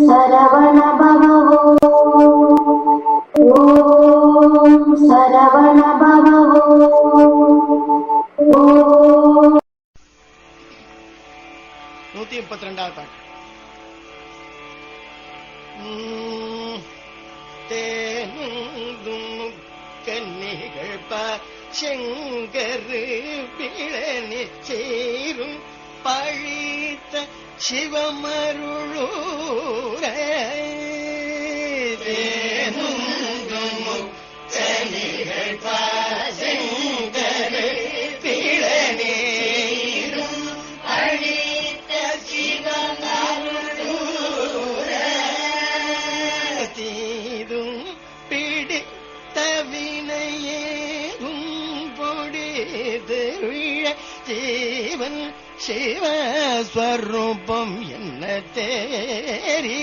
சரவண பவோ ஓம் சரவண பவோ ஓம் நூத்தி முப்பத்தி ரெண்டாவது பாட்டு உம், தேனுந்தும் கன்னிகழ்ப செங்கரு பிழனி சேரும் பழித்த சிவமருளூர சிவஸ்வரூபம் என்ன தேரி?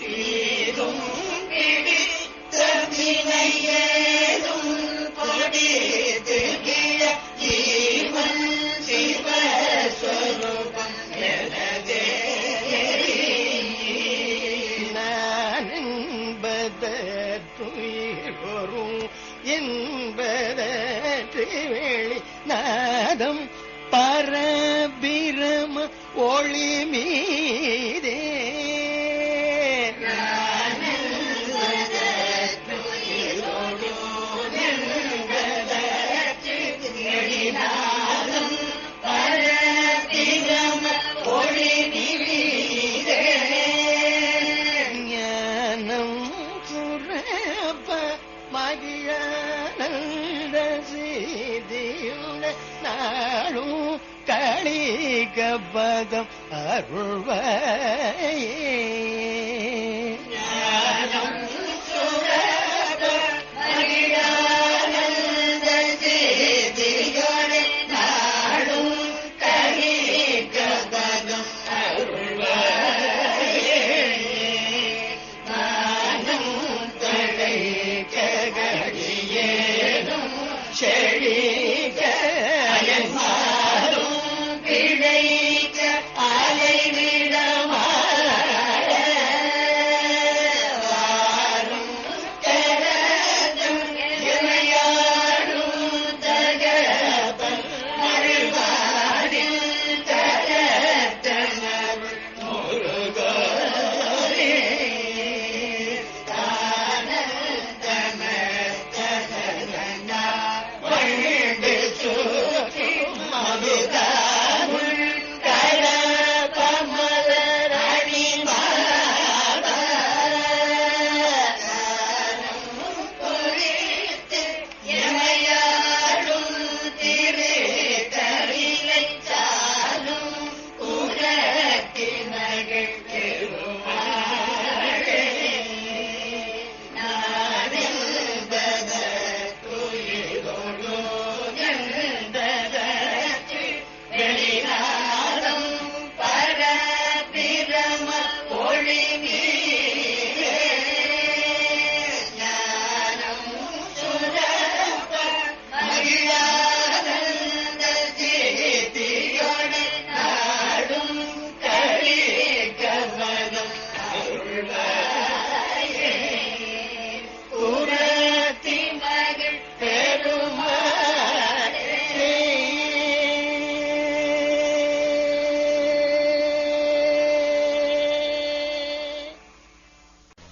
தீதும் பிடித்த வினையேதும் பொடிது ஜீவன் சிவஸ்வரூபம் நான் வரும் வெளி நாதம் பரபிரம ஒளி மீதே ஞானம் சுரப்ப மகிழானந்த சீதியுட நாளும் களிக பதம் அருள்வாயே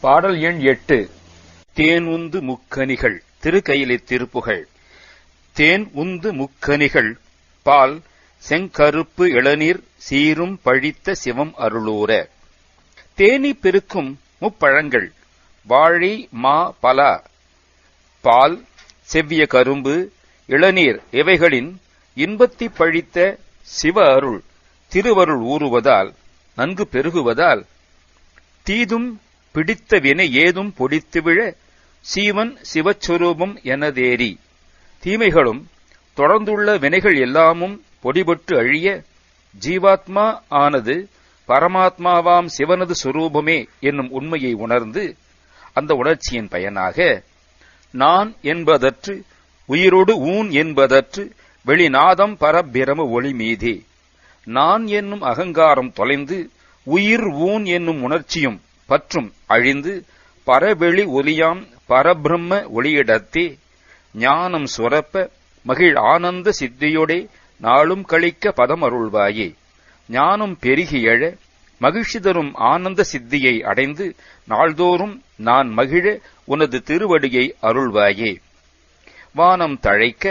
பாடல் எண் எட்டு. தேன் உந்து முக்கனிகள். திருக்கையிலை திருப்புகள். தேன் உந்து முக்கனிகள். பால் செங்கருப்பு இளநீர் சீரும் பழித்த சிவம் அருளூர. தேனி பெருக்கும் முப்பழங்கள். வாழை மா பலா. பால் செவ்விய கரும்பு இளநீர் இவைகளின் இன்பத்தி பழித்த சிவ அருள். திருவருள் ஊறுவதால் நன்கு பெருகுவதால் தீதும் பிடித்த வினை ஏதும் பொடித்து விழ சீவன் சிவஸ்வரூபம் எனதேரி தீமைகளும் தொடர்ந்துள்ள வினைகள் எல்லாமும் பொடிபட்டு அழிய ஜீவாத்மா ஆனது பரமாத்மாவாம் சிவனது சுரூபமே என்னும் உண்மையை உணர்ந்து அந்த உணர்ச்சியின் பயனாக நான் என்பதற்று உயிரோடு ஊன் என்பதற்று வெளிநாதம் பரபிரம ஒளி மீதே. நான் என்னும் அகங்காரம் தொலைந்து உயிர் ஊன் என்னும் உணர்ச்சியும் பற்றும் அழிந்து பரவெளி ஒலியாம் பரபிரம்ம ஒளியிடத்தே. ஞானம் சுரப்ப மகிழ் ஆனந்த சித்தியோடே நாளும் கழிக்க பதம் அருள்வாயே ஞானம் பெருகி எழ மகிழ்ச்சி தரும் ஆனந்த சித்தியை அடைந்து நாள்தோறும் நான் மகிழ உனது திருவடியை அருள்வாயே. வானம் தழைக்க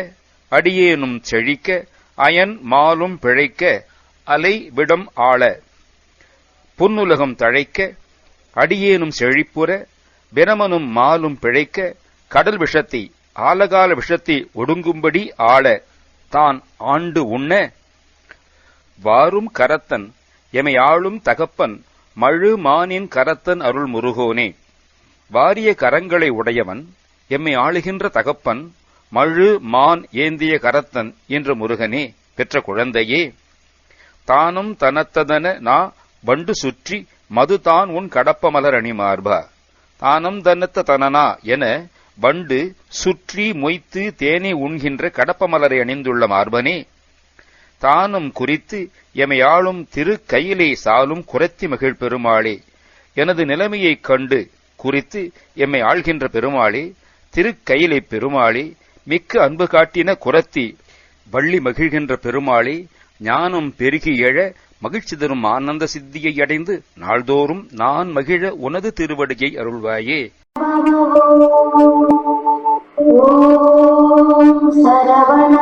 அடியேனும் செழிக்க அயன் மாலும் பிழைக்க அலை விடம் ஆள. புன்னுலகம் தழைக்க அடியேனும் செழிப்புற பிரமனும் மாலும் பிழைக்க கடல் விஷத்தை ஆலகால விஷத்தை ஒடுங்கும்படி ஆள தான் ஆண்டு உண்ண. வாரும் கரத்தன் எமை ஆளும் தகப்பன் மழு மானின் கரத்தன் அருள் முருகோனே. வாரிய கரங்களை உடையவன் எம்மை ஆளுகின்ற தகப்பன் மழு மான் ஏந்திய கரத்தன் என்ற முருகனே பெற்ற குழந்தையே. தானும் தனத்ததன நா வண்டு சுற்றி மதுதான் உன் கடப்ப மலர் அணி மார்பா. தானம் தன்னத்த தனனா என வண்டு சுற்றி மொய்த்து தேனி உண்கின்ற கடப்ப மலரை அணிந்துள்ள மார்பனே. தானும் குறித்து எமையாளும் திரு கையிலே சாலும் குரத்தி மகிழ் பெருமாளே. எனது நிலைமையைக் கண்டு குறித்து எம்மை ஆள்கின்ற பெருமாளே திருக்கையிலை பெருமாளே மிக்க அன்பு காட்டின குரத்தி வள்ளி மகிழ்கின்ற பெருமாளே ஞானம் பெருகி எழ மகிழ்ச்சி தரும் ஆனந்த சித்தியை அடைந்து நாள்தோறும் நான் மகிழ உனது திருவடியை அருள்வாயே. சரவண